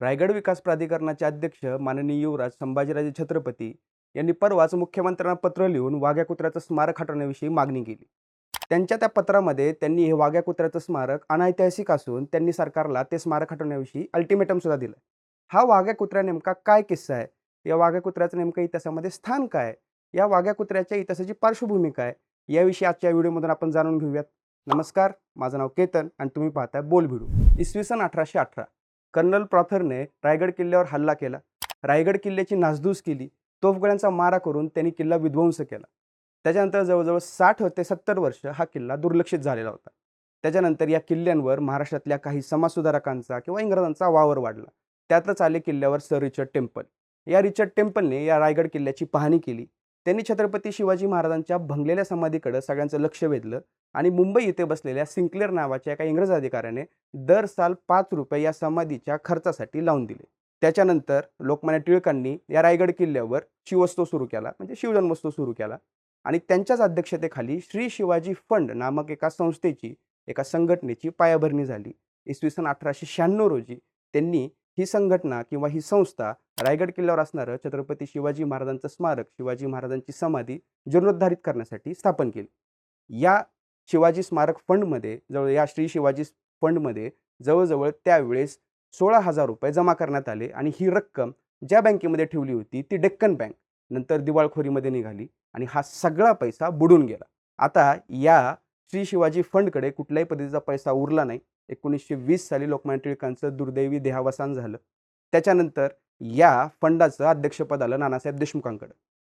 रायगड विकास प्राधिकरणाचे अध्यक्ष माननीय युवराज संभाजीराजे छत्रपती यांनी परवाच मुख्यमंत्र्यांना पत्र लिहून वाघ्या कुत्र्याचं स्मारक हटवण्याविषयी मागणी केली. त्यांच्या त्या पत्रामध्ये त्यांनी हे वाघ्या कुत्र्याचं स्मारक अनैतिहासिक असून त्यांनी सरकारला ते स्मारक हटवण्याविषयी अल्टिमेटम सुद्धा दिलं. हा वाघ्या कुत्र्या नेमका काय किस्सा आहे? या वाघ्या कुत्र्याचं नेमकं इतिहासामध्ये स्थान काय या वाघ्या कुत्र्याच्या इतिहासाची पार्श्वभूमी काय याविषयी आजच्या व्हिडिओमधून आपण जाणून घेऊयात. नमस्कार माझं नाव केतन आणि तुम्ही पाहताय बोल भिडू इसवी सन अठराशे अठरा. कर्नल प्रॉथरने रायगड किल्ल्यावर हल्ला केला. रायगड किल्ल्याची नासधूस केली. तोफगड्यांचा मारा करून त्यांनी किल्ला विध्वंस केला. त्याच्यानंतर जवळजवळ साठ ते सत्तर वर्ष हा किल्ला दुर्लक्षित झालेला होता. त्याच्यानंतर या किल्ल्यांवर महाराष्ट्रातल्या काही समाजसुधारकांचा किंवा इंग्रजांचा वावर वाढला. त्यातच आले किल्ल्यावर सर रिचर्ड टेम्पल. या रिचर्ड टेम्पलने या रायगड किल्ल्याची पाहणी केली. त्यांनी छत्रपती शिवाजी महाराजांच्या भंगलेल्या समाधीकडे सगळ्यांचं लक्ष वेधलं. आणि मुंबई येथे बसलेल्या सिंक्लेअर नावाच्या एका इंग्रज अधिकाऱ्याने दर साल पाच रुपये या समाधीच्या खर्चासाठी लावून दिले. त्याच्यानंतर लोकमान्य टिळकांनी या रायगड किल्ल्यावर शिवस्तव सुरू केला म्हणजे शिवजन्मोत्सव सुरू केला आणि त्यांच्याच अध्यक्षतेखाली श्री शिवाजी फंड नामक एका संस्थेची एका संघटनेची पायाभरणी झाली. इसवी सन अठराशे शहाण्णव रोजी त्यांनी ही संघटना किंवा ही संस्था रायगड किल्ल्यावर असणारं छत्रपती शिवाजी महाराजांचं स्मारक शिवाजी महाराजांची समाधी जीर्णोद्धारित करण्यासाठी स्थापन केली. या शिवाजी स्मारक फंडमध्ये जवळ या श्री शिवाजी फंडमध्ये जवळजवळ त्यावेळेस सोळा हजार रुपये जमा करण्यात आले आणि ही रक्कम ज्या बँकेमध्ये ठेवली होती ती डेक्कन बँक नंतर दिवाळखोरीमध्ये निघाली आणि हा सगळा पैसा बुडून गेला. आता या श्री शिवाजी फंडकडे कुठल्याही पद्धतीचा पैसा उरला नाही. एकोणीसशे वीस साली लोकमान्य टिळकांचं दुर्दैवी देहावसान झालं. त्याच्यानंतर या फंडाचं अध्यक्षपद आलं नानासाहेब देशमुखांकडे.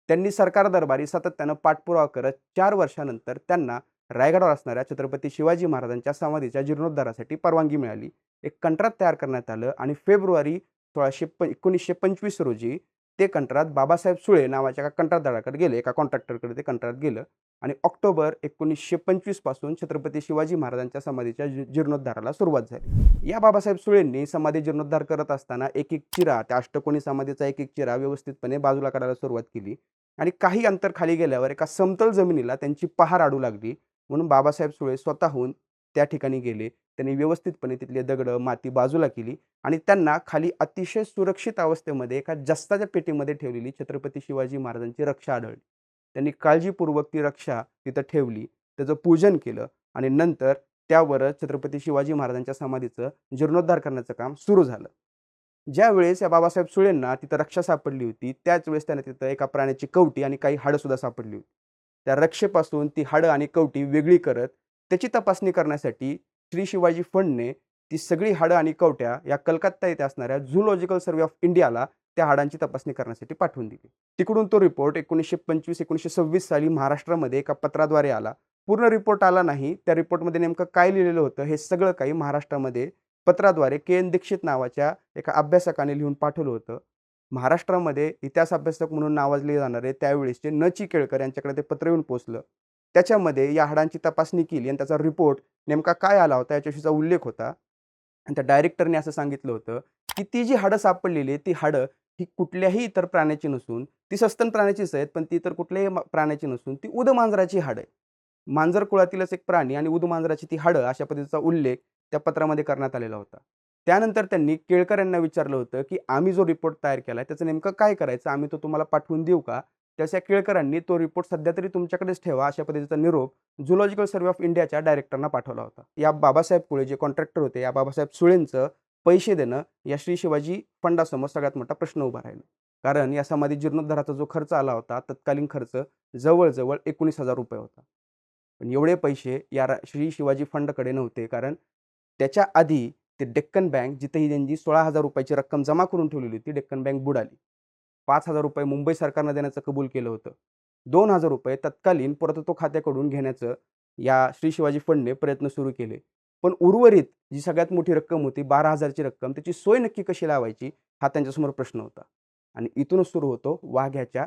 त्यांनी सरकार दरबारी सातत्यानं पाठपुरावा करत चार वर्षानंतर त्यांना रायगडावर असणाऱ्या छत्रपती शिवाजी महाराजांच्या समाधीच्या जीर्णोद्धारासाठी परवानगी मिळाली. एक कंत्राट तयार करण्यात आलं आणि फेब्रुवारी सोळाशे प एकोणीसशे पंचवीस रोजी ते कंत्राट बाबासाहेब सुळे नावाच्या एका कंत्राटदाराकडे गेले. एका कॉन्ट्रॅक्टरकडे ते कंत्राट गेलं आणि ऑक्टोबर एकोणीसशे पंचवीसपासून छत्रपती शिवाजी महाराजांच्या समाधीच्या जीर्णोद्धाराला सुरुवात झाली. या बाबासाहेब सुळेंनी समाधी जीर्णोद्धार करत असताना एक एक चिरा त्या अष्टकोणी समाधीचा एक एक चिरा व्यवस्थितपणे बाजूला काढायला सुरुवात केली आणि काही अंतर खाली गेल्यावर एका समतल जमिनीला त्यांची पहार अडू लागली. म्हणून बाबासाहेब सुळे स्वतःहून त्या ठिकाणी गेले. त्यांनी व्यवस्थितपणे तिथले दगडं माती बाजूला केली आणि त्यांना खाली अतिशय सुरक्षित अवस्थेमध्ये एका जस्ताच्या पेटीमध्ये ठेवलेली छत्रपती शिवाजी महाराजांची रक्षा आढळली. त्यांनी काळजीपूर्वक ती रक्षा तिथं ठेवली. त्याचं पूजन केलं आणि नंतर त्यावरच छत्रपती शिवाजी महाराजांच्या समाधीचं जीर्णोद्धार करण्याचं काम सुरू झालं. ज्यावेळेस या बाबासाहेब सुळेंना तिथं रक्षा सापडली होती त्याच वेळेस त्यांना तिथं एका प्राण्याची कवटी आणि काही हाडंसुद्धा सापडली होती. त्या रक्षेपासून ती हाडं आणि कवटी वेगळी करत त्याची तपासणी करण्यासाठी श्री शिवाजी फंडने ती सगळी हाडं आणि कवट्या या कलकत्ता येथे असणाऱ्या झुलॉजिकल सर्वे ऑफ इंडियाला त्या हाडांची तपासणी करण्यासाठी पाठवून दिली. तिकडून तो रिपोर्ट एकोणीसशे पंचवीस एकोणीसशे सव्वीस साली महाराष्ट्रामध्ये एका पत्राद्वारे आला. पूर्ण रिपोर्ट आला नाही. त्या रिपोर्टमध्ये नेमकं काय लिहिलेलं होतं हे सगळं काही महाराष्ट्रामध्ये पत्राद्वारे के एन दीक्षित नावाच्या एका अभ्यासकाने लिहून पाठवलं होतं. महाराष्ट्रामध्ये इतिहास अभ्यासक म्हणून नावाजले जाणारे त्यावेळेसचे न चिकेळकर यांच्याकडे ते पत्र येऊन पोचलं. त्याच्यामध्ये या हाडांची तपासणी केली आणि त्याचा रिपोर्ट नेमका काय आला होता याच्याविषयीचा उल्लेख होता. आणि त्या डायरेक्टरने असं सांगितलं होतं की ती जी हाडं सापडलेली आहे, ती हाडं ही कुठल्याही इतर प्राण्याची नसून ती सस्तन प्राण्याचीच आहेत पण ती इतर कुठल्याही प्राण्याची नसून ती उदमांजराची हाडं आहे मांजर कुळातीलच एक प्राणी आणि उदमांजराची ती हाडं अशा पद्धतीचा उल्लेख त्या पत्रामध्ये करण्यात आलेला होता. त्यानंतर त्यांनी केळकर यांना विचारलं होतं की आम्ही जो रिपोर्ट तयार केला आहे त्याचं नेमकं काय करायचं? आम्ही तो तुम्हाला पाठवून देऊ का? त्याच्या केळकरांनी तो रिपोर्ट सध्या तरी तुमच्याकडेच ठेवा अशा पद्धतीचा निरोप झुलॉजिकल सर्वे ऑफ इंडियाच्या डायरेक्टरना पाठवला होता. या बाबासाहेब कुळे जे कॉन्ट्रॅक्टर होते या बाबासाहेब सुळेंचं पैसे देणं या श्री शिवाजी फंडासमोर सगळ्यात मोठा प्रश्न उभा राहिला. कारण या समाधी जीर्णोद्धाराचा जो खर्च आला होता तत्कालीन खर्च जवळजवळ एकोणीस हजार रुपये होता. पण एवढे पैसे या श्री शिवाजी फंडकडे नव्हते कारण त्याच्या आधी ते डेक्कन बँक जिथे ही त्यांची सोळा हजार रुपयाची रक्कम जमा करून ठेवलेली होती डेक्कन बँक बुडाली. पाच हजार रुपये मुंबई सरकारनं देण्याचं कबूल केलं होतं. दोन हजार रुपये तत्कालीन पुरातत्व खात्याकडून घेण्याचं या श्री शिवाजी फंडने प्रयत्न सुरू केले. पण उर्वरित जी सगळ्यात मोठी रक्कम होती बारा हजारची रक्कम त्याची सोय नक्की कशी लावायची हा त्यांच्यासमोर प्रश्न होता. आणि इथूनच सुरू होतो वाघ्याच्या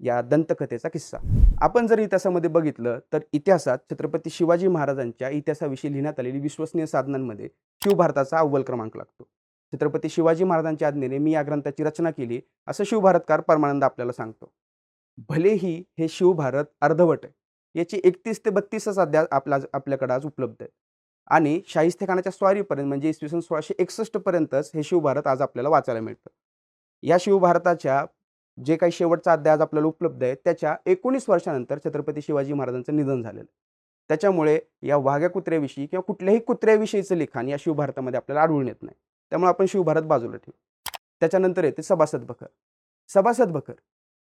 या दंतकथेचा किस्सा. आपण जर इतिहासामध्ये बघितलं तर इतिहासात छत्रपती शिवाजी महाराजांच्या इतिहासाविषयी लिहिण्यात आलेली विश्वसनीय साधनांमध्ये शिवभारताचा अव्वल क्रमांक लागतो. छत्रपती शिवाजी महाराजांच्या आज्ञेने मी या ग्रंथाची रचना केली असं शिवभारतकार परमानंद आपल्याला सांगतो. भलेही हे शिवभारत अर्धवट आहे याची एकतीस ते बत्तीसच अध्या आपला आपल्याकडे आज उपलब्ध आहे आणि शाहिस्तेखानाच्या स्वारीपर्यंत म्हणजे इसवी सन सोळाशे एकसष्टपर्यंतच हे शिवभारत आज आपल्याला वाचायला मिळतं. या शिवभारताच्या जे काही शेवटचा अध्याय आज आपल्याला उपलब्ध आहे त्याच्या एकोणीस वर्षानंतर छत्रपती शिवाजी महाराजांचं निधन झालेलं आहे. त्याच्यामुळे या वाघ्या कुत्र्याविषयी किंवा कुठल्याही कुत्र्याविषयीचं लिखाण या शिवभारतामध्ये आपल्याला आढळून येत नाही. त्यामुळे आपण शिवभारत बाजूला ठेवू. त्याच्यानंतर येते सभासद बखर सभासद बखर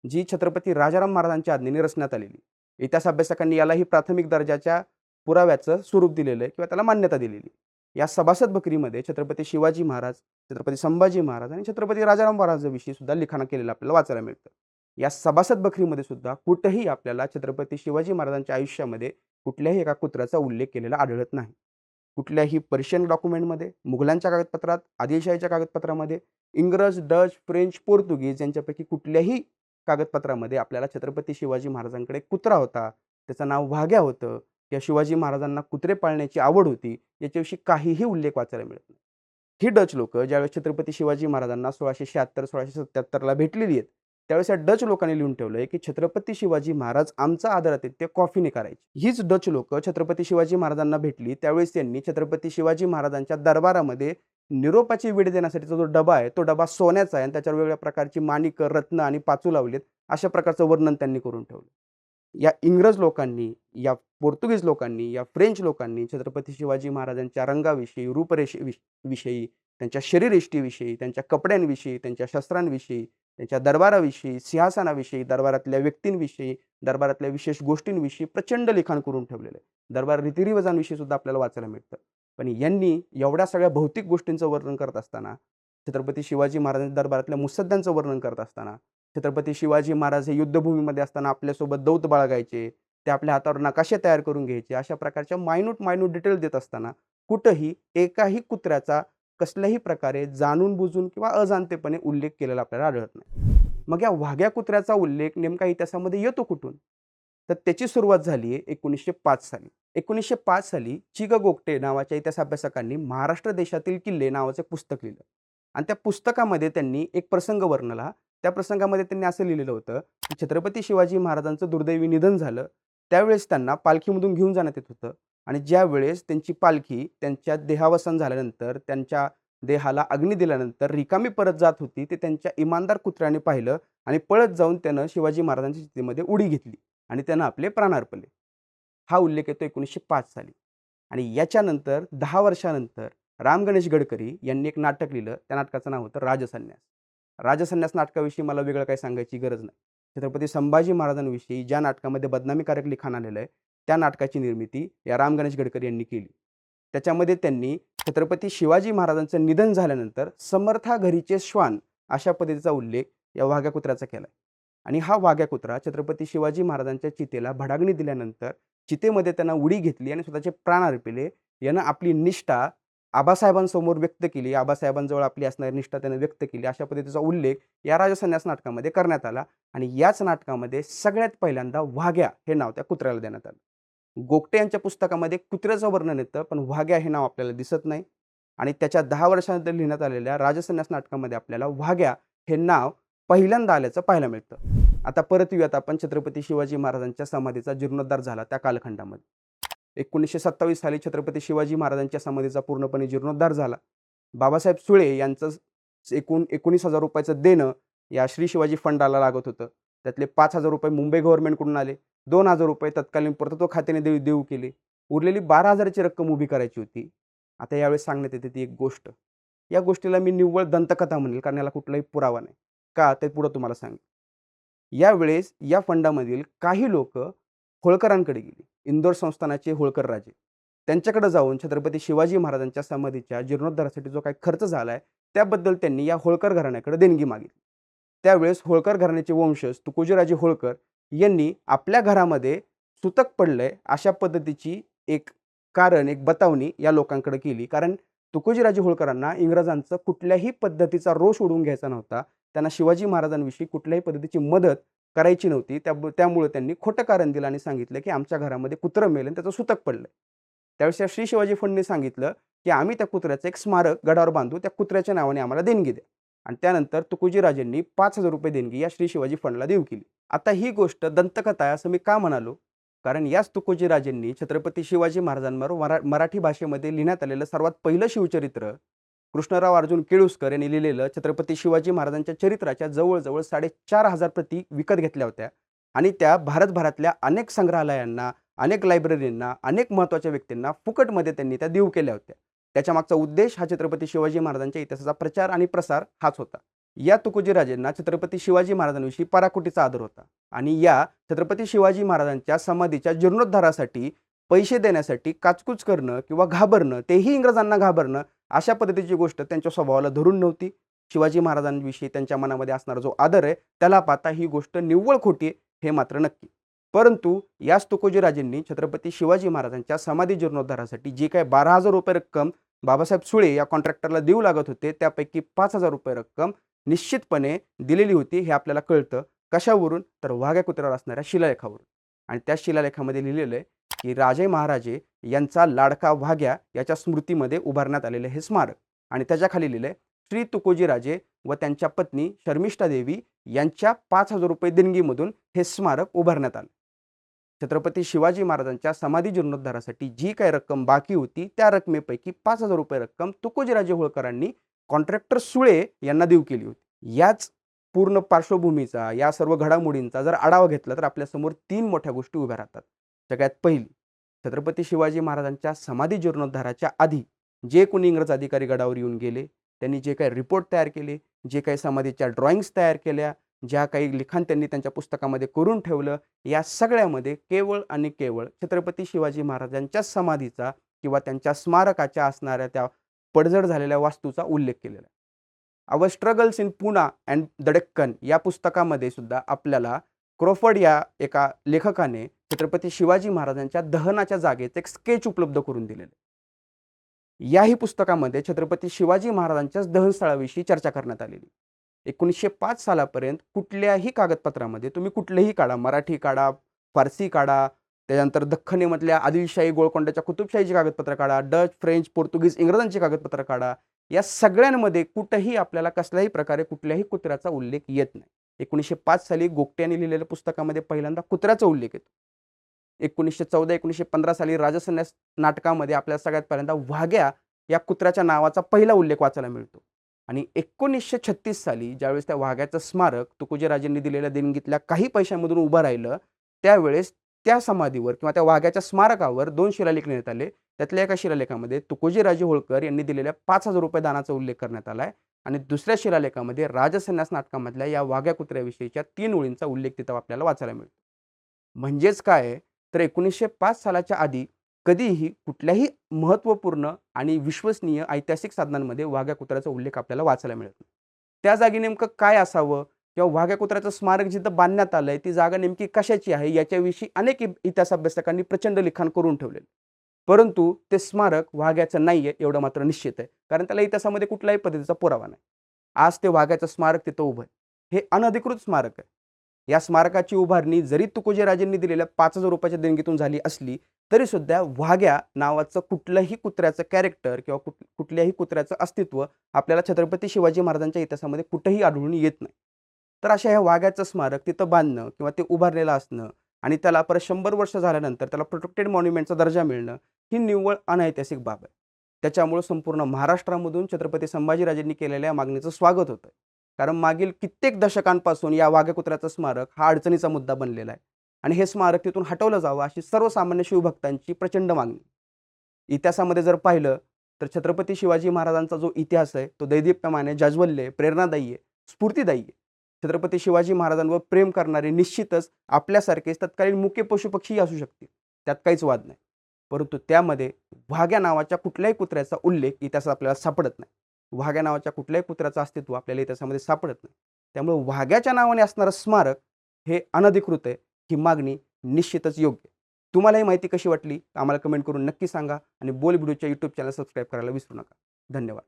जी छत्रपती राजाराम महाराजांच्या आज्ञेने रचण्यात आलेली इतिहास अभ्यासकांनी यालाही प्राथमिक दर्जाच्या पुराव्याचं स्वरूप दिलेलं आहे किंवा त्याला मान्यता दिलेली या सभासद बकरीमध्ये छत्रपती शिवाजी महाराज छत्रपती संभाजी महाराज आणि छत्रपती राजाराम महाराजांविषयी सुद्धा लिखाण केलेलं आपल्याला वाचायला मिळतं. या सभासद बकरीमध्ये सुद्धा कुठंही आपल्याला छत्रपती शिवाजी महाराजांच्या आयुष्यामध्ये कुठल्याही एका कुत्र्याचा उल्लेख केलेला आढळत नाही. कुठल्याही पर्शियन डॉक्युमेंटमध्ये मुघलांच्या कागदपत्रात आदिलशाहीच्या कागदपत्रामध्ये इंग्रज डच फ्रेंच पोर्तुगीज यांच्यापैकी कुठल्याही कागदपत्रामध्ये आपल्याला छत्रपती शिवाजी महाराजांकडे कुत्रा होता त्याचं नाव वाघ्या होतं या शिवाजी महाराजांना कुत्रे पाळण्याची आवड होती याच्याविषयी काहीही उल्लेख वाचायला मिळत नाही. ही डच लोक ज्यावेळेस छत्रपती शिवाजी महाराजांना सोळाशे शहात्तर सोळाशे सत्याहत्तरला भेटलेली आहेत त्यावेळेस या डच लोकांनी लिहून ठेवलंय की छत्रपती शिवाजी महाराज आमचा ते कॉफीने करायचे. हीच डच लोक छत्रपती शिवाजी महाराजांना भेटली त्यावेळेस त्यांनी छत्रपती शिवाजी महाराजांच्या दरबारामध्ये निरोपाची वेळ देण्यासाठीचा जो डबा आहे तो डबा सोन्याचा आहे आणि त्याच्यावर वेगवेगळ्या प्रकारची माणिक रत्न आणि पाचू लावलेत अशा प्रकारचं वर्णन त्यांनी करून ठेवलं. या इंग्रज लोकांनी या पोर्तुगीज लोकांनी या फ्रेंच लोकांनी छत्रपती शिवाजी महाराजांच्या रंगाविषयी रूपरेषे विषयी त्यांच्या शरीरयष्टीविषयी त्यांच्या कपड्यांविषयी त्यांच्या शस्त्रांविषयी त्यांच्या दरबाराविषयी सिंहासनाविषयी दरबारातल्या व्यक्तींविषयी दरबारातल्या विशेष गोष्टींविषयी प्रचंड लिखाण करून ठेवलेलं आहे. दरबार रीतिरिवाजांविषयी सुद्धा आपल्याला वाचायला मिळतं. पण यांनी एवढ्या सगळ्या भौतिक गोष्टींचं वर्णन करत असताना छत्रपती शिवाजी महाराजांच्या दरबारातल्या मुसद्द्यांचं वर्णन करत असताना छत्रपती शिवाजी महाराज हे युद्धभूमीमध्ये असताना आपल्यासोबत दौत बाळगायचे ते आपल्या हातावर नकाशे तयार करून घ्यायचे अशा प्रकारच्या मायन्यूट मायन्यूट डिटेल देत असताना कुठंही एकाही कुत्र्याचा कसल्याही प्रकारे जाणून बुजून किंवा अजाणतेपणे उल्लेख केलेला आपल्याला आढळत नाही. मग या वाघ्या कुत्र्याचा उल्लेख नेमका इतिहासामध्ये येतो कुठून? तर त्याची सुरुवात झाली आहे एकोणीसशे पाच साली. एकोणीसशे पाच साली चिग गोगटे नावाच्या इतिहास अभ्यासकांनी महाराष्ट्र देशातील किल्ले नावाचं पुस्तक लिहिलं. आणि त्या पुस्तकामध्ये त्यांनी एक प्रसंग वर्णला त्या प्रसंगामध्ये त्यांनी असं लिहिलेलं होतं की छत्रपती शिवाजी महाराजांचं दुर्दैवी निधन झालं त्यावेळेस त्यांना पालखीमधून घेऊन जाण्यात येत होतं आणि ज्यावेळेस त्यांची पालखी त्यांच्या देहावसन झाल्यानंतर त्यांच्या देहाला अग्नी दिल्यानंतर रिकामी परत जात होती ते त्यांच्या इमानदार कुत्र्याने पाहिलं आणि पळत जाऊन त्यानं शिवाजी महाराजांच्या चितेमध्ये उडी घेतली आणि त्यानं आपले प्राण अर्पले. हा उल्लेख येतो एकोणीसशे पाच साली. आणि याच्यानंतर दहा वर्षानंतर राम गणेश गडकरी यांनी एक नाटक लिहिलं त्या नाटकाचं नाव होतं राजसन्यास. राजसन्यास नाटकाविषयी मला वेगळं काही सांगायची गरज नाही. छत्रपती संभाजी महाराजांविषयी ज्या नाटकामध्ये बदनामीकारक लिखाण आलेलं आहे त्या नाटकाची निर्मिती या राम गणेश गडकरी यांनी केली. त्याच्यामध्ये त्यांनी छत्रपती शिवाजी महाराजांचं निधन झाल्यानंतर समर्था घरीचे श्वान अशा पद्धतीचा उल्लेख या वाघ्या कुत्र्याचा केला आहे आणि हा वाघ्या कुत्रा छत्रपती शिवाजी महाराजांच्या चितेला भडागणी दिल्यानंतर चितेमध्ये त्यांना उडी घेतली आणि स्वतःचे प्राण अर्पिले यानं आपली निष्ठा आबासाहेबांसमोर व्यक्त केली आबासाहेबांजवळ आपली असणारी निष्ठा त्यानं व्यक्त केली अशा पद्धतीचा उल्लेख या राजसन्यास नाटकामध्ये करण्यात आला आणि याच नाटकामध्ये सगळ्यात पहिल्यांदा वाघ्या हे नाव त्या कुत्र्याला देण्यात आलं. गोगटे यांच्या पुस्तकामध्ये कुत्र्याचं वर्णन येतं पण वाघ्या हे नाव आपल्याला दिसत नाही आणि त्याच्या दहा वर्षानंतर लिहिण्यात आलेल्या राजसन्यास नाटकामध्ये आपल्याला वाघ्या हे नाव पहिल्यांदा आल्याचं पाहायला मिळतं. आता परत येऊयात आपण छत्रपती शिवाजी महाराजांच्या समाधीचा जीर्णोद्धार झाला त्या कालखंडामध्ये. एकोणीसशे सत्तावीस साली छत्रपती शिवाजी महाराजांच्या समाधीचा पूर्णपणे जीर्णोद्धार झाला. बाबासाहेब सुळे यांचं एकूण एकोणीस हजार रुपयाचं देणं या श्री शिवाजी फंडाला लागत होतं. त्यातले पाच हजार रुपये मुंबई गव्हर्नमेंटकडून आले. दोन हजार रुपये तत्कालीन पुरातत्व खात्याने देऊ देऊ केले. उरलेली बारा हजाराची रक्कम उभी करायची होती. आता यावेळेस सांगण्यात येते ती एक गोष्ट. या गोष्टीला मी निव्वळ दंतकथा म्हणेल कारण याला कुठलाही पुरावा नाही. का? ते पुढं तुम्हाला सांग यावेळेस या फंडामधील काही लोक होळकरांकडे गेली. इंदोर संस्थानाचे होळकर राजे. त्यांच्याकडे जाऊन छत्रपती शिवाजी महाराजांच्या समाधीच्या जीर्णोद्धारासाठी जो काही खर्च झाला आहे त्याबद्दल त्यांनी या होळकर घराण्याकडे देणगी मागितली. त्यावेळेस होळकर घराण्याचे वंशज तुकोजीराजे होळकर यांनी आपल्या घरामध्ये सुतक पडलंय अशा पद्धतीची एक कारण एक बतावणी या लोकांकडे केली. कारण तुकोजीराजे होळकरांना इंग्रजांचं कुठल्याही पद्धतीचा रोष उडवून घ्यायचा नव्हता. त्यांना शिवाजी महाराजांविषयी कुठल्याही पद्धतीची मदत करायची नव्हती. त्या त्यामुळे त्यांनी खोटं कारण दिलं आणि सांगितलं की आमच्या घरामध्ये कुत्रं मेलं आणि त्याचं सुतक पडलं. त्यावेळेस त्या श्री शिवाजी फंडने सांगितलं की आम्ही त्या कुत्र्याचं एक स्मारक गडावर बांधू त्या कुत्र्याच्या नावाने आम्हाला देणगी द्या. आणि त्यानंतर तुकोजीराजेंनी पाच हजार रुपये देणगी या श्री शिवाजी फंडला देऊ केली. आता ही गोष्ट दंतकथा आहे असं मी का म्हणालो? कारण याच तुकोजीराजेंनी छत्रपती शिवाजी महाराजांवर मरा मराठी भाषेमध्ये लिहिण्यात आलेलं सर्वात पहिलं शिवचरित्र कृष्णराव अर्जुन केळुसकर यांनी लिहिलेलं छत्रपती शिवाजी महाराजांच्या चरित्राच्या जवळजवळ साडेचार हजार प्रती विकत घेतल्या होत्या. आणि त्या भारतभरातल्या अनेक संग्रहालयांना अनेक लायब्ररींना अनेक महत्त्वाच्या व्यक्तींना फुकटमध्ये त्यांनी त्या देऊ केल्या होत्या. त्याच्या मागचा उद्देश हा छत्रपती शिवाजी महाराजांच्या इतिहासाचा प्रचार आणि प्रसार हाच होता. या तुकोजीराजेंना छत्रपती शिवाजी महाराजांविषयी पराकोटीचा आदर होता. आणि या छत्रपती शिवाजी महाराजांच्या समाधीच्या जीर्णोद्धारासाठी पैसे देण्यासाठी काचकूच करणं किंवा घाबरणं तेही इंग्रजांना घाबरणं अशा पद्धतीची गोष्ट त्यांच्या स्वभावाला धरून नव्हती. शिवाजी महाराजांविषयी त्यांच्या मनामध्ये असणारा जो आदर आहे त्याला पाहता ही गोष्ट निव्वळ खोटी आहे हे मात्र नक्की. परंतु याच तुकोजीराजेंनी छत्रपती शिवाजी महाराजांच्या समाधी जीर्णोद्धारासाठी जी काय बारा हजार रुपये रक्कम बाबासाहेब सुळे या कॉन्ट्रॅक्टरला देऊ लागत होते त्यापैकी पाच हजार रुपये रक्कम निश्चितपणे दिलेली होती हे आपल्याला कळतं. कशावरून? तर वाघ्या कुत्र्यावर असणाऱ्या शिलालेखावरून. आणि त्या शिलालेखामध्ये लिहिलेलं आहे की राजे महाराजे यांचा लाडका वाघ्या याच्या स्मृतीमध्ये उभारण्यात आलेले हे स्मारक. आणि त्याच्याखाली लिहिलं आहे श्री तुकोजीराजे व त्यांच्या पत्नी शर्मिष्ठा देवी यांच्या पाच हजार रुपये देणगीमधून हे स्मारक उभारण्यात आले. छत्रपती शिवाजी महाराजांच्या समाधी जीर्णोद्धारासाठी जी काही रक्कम बाकी होती त्या रकमेपैकी पाच हजार रुपये रक्कम तुकोजीराजे होळकरांनी कॉन्ट्रॅक्टर सुळे यांना देऊ केली होती. याच पूर्ण पार्श्वभूमीचा या सर्व घडामोडींचा जर आढावा घेतला तर आपल्यासमोर तीन मोठ्या गोष्टी उभ्या राहतात. सगळ्यात पहिली छत्रपती शिवाजी महाराजांच्या समाधी जीर्णोद्धाराच्या आधी जे कोणी इंग्रज अधिकारी गडावर येऊन गेले त्यांनी जे काही रिपोर्ट तयार केले जे काही समाधीच्या ड्रॉइंग्स तयार केल्या ज्या काही लिखाण त्यांनी त्यांच्या पुस्तकामध्ये करून ठेवलं या सगळ्यामध्ये केवळ आणि केवळ छत्रपती शिवाजी महाराजांच्या समाधीचा किंवा त्यांच्या स्मारकाच्या असणाऱ्या त्या पडझड झालेल्या वास्तूचा उल्लेख केलेला आहे. Our struggles in Poona and the Deccan या पुस्तकामध्ये सुद्धा आपल्याला क्रोफर्ड या एका लेखकाने छत्रपती शिवाजी महाराजांच्या दहनाच्या जागेत एक स्केच उपलब्ध करून दिलेले याही पुस्तकामध्ये छत्रपती शिवाजी महाराजांच्याच दहनस्थळाविषयी चर्चा करण्यात आलेली एकोणीसशे पाच सालापर्यंत कुठल्याही कागदपत्रामध्ये तुम्ही कुठलेही काढा मराठी काढा फारसी काढा त्याच्यानंतर दख्खनीमधल्या आदिलशाही गोळकोंड्याच्या कुतुबशाहीची कागदपत्र काढा डच फ्रेंच पोर्तुगीज इंग्रजांची कागदपत्र काढा या सगळ्यांमध्ये कुठंही आपल्याला कसल्याही प्रकारे कुठल्याही कुत्र्याचा उल्लेख येत नाही. एकोणीसशे पाच साली गोगट्याने लिहिलेल्या पुस्तकामध्ये पहिल्यांदा कुत्र्याचा उल्लेख येतो. एकोणीसशे चौदा एकोणीसशे पंधरा साली राजसन्यास नाटकामध्ये आपल्या सगळ्यात पहिल्यांदा वाघ्या या कुत्र्याच्या नावाचा पहिला उल्लेख वाचायला मिळतो. आणि एकोणीसशे छत्तीस साली ज्यावेळेस त्या वाघ्याचं स्मारक तुकोजीराजेंनी दिलेल्या देणगीतल्या काही पैशांमधून उभं राहिलं त्यावेळेस त्या समाधीवर किंवा त्या वाघ्याच्या स्मारकावर दोन शिलालेख नेण्यात आले. त्यातल्या एका शिलालेखामध्ये तुकोजीराजे होळकर यांनी दिलेल्या पाच हजार रुपये दानाचा उल्लेख करण्यात आला आहे आणि दुसऱ्या शिलालेखामध्ये राजसन्यास नाटकामधल्या या वाघ्या कुत्र्याविषयीच्या तीन ओळींचा उल्लेख तिथं आपल्याला वाचायला मिळतो. म्हणजेच काय तर एकोणीसशे पाच सालाच्या आधी कधीही कुठल्याही महत्त्वपूर्ण आणि विश्वसनीय ऐतिहासिक साधनांमध्ये वाघ्या कुत्र्याचा उल्लेख आपल्याला वाचायला मिळत नाही. त्या जागी नेमकं काय असावं किंवा वाघ्या कुत्र्याचं स्मारक जिथं बांधण्यात आलं आहे ती जागा नेमकी कशाची आहे याच्याविषयी अनेक इतिहास अभ्यासकांनी प्रचंड लिखाण करून ठेवलेलं परंतु ते स्मारक वाघ्याचं नाही आहे एवढं मात्र निश्चित आहे. कारण त्याला इतिहासामध्ये कुठल्याही पद्धतीचा पुरावा नाही. आज ते वाघ्याचं स्मारक तिथं उभं आहे. हे अनधिकृत स्मारक आहे. या स्मारकाची उभारणी जरी तुकोजीराजेंनी दिलेल्या पाच हजार रुपयाच्या देणगीतून झाली असली तरी सुद्धा वाघ्या नावाचं कुठलंही कुत्र्याचं कॅरेक्टर किंवा कुठ कुठल्याही कुत्र्याचं अस्तित्व आपल्याला छत्रपती शिवाजी महाराजांच्या इतिहासामध्ये कुठंही आढळून येत नाही. तर अशा ह्या वाघ्याचं स्मारक तिथं बांधणं किंवा ते उभारलेलं असणं आणि त्याला परत शंभर वर्ष झाल्यानंतर त्याला प्रोटेक्टेड मॉन्युमेंटचा दर्जा मिळणं ही निव्वळ अनैतिहासिक बाब आहे. त्याच्यामुळं संपूर्ण महाराष्ट्रामधून छत्रपती संभाजीराजेंनी केलेल्या मागणीचं स्वागत होतं कारण मागील कित्येक दशकांपासून या वाघ्या स्मारक हा अडचणीचा मुद्दा बनलेला आहे. आणि हे स्मारक तिथून हटवलं जावं अशी सर्वसामान्य शिवभक्तांची प्रचंड मागणी. इतिहासामध्ये जर पाहिलं तर छत्रपती शिवाजी महाराजांचा जो इतिहास आहे तो दैदीप्यमाने जाज्वल्य प्रेरणादायी आहे स्फूर्तीदायी आहे. छत्रपती शिवाजी महाराजांवर प्रेम करणारे निश्चितच आपल्यासारखेच तत्कालीन मुख्य पशुपक्षीही असू शकतील. त्यात काहीच वाद नाही. परंतु त्यामध्ये वाघ्या नावाच्या कुठल्याही कुत्र्याचा उल्लेख इतिहासात आपल्याला सापडत नाही. वाघ्या नावाच्या कुठल्याही कुत्र्याचं अस्तित्व आपल्याला इतिहासामध्ये सापडत नाही. त्यामुळे वाघ्याच्या नावाने असणारं स्मारक हे अनधिकृत आहे ही मागणी निश्चितच योग्य तुम्हाला ही माहिती कशी वाटली? आम्हाला कमेंट करून नक्की सांगा आणि बोल व्हिडिओच्या यूट्यूब चॅनल सबस्क्राईब करायला विसरू नका. धन्यवाद.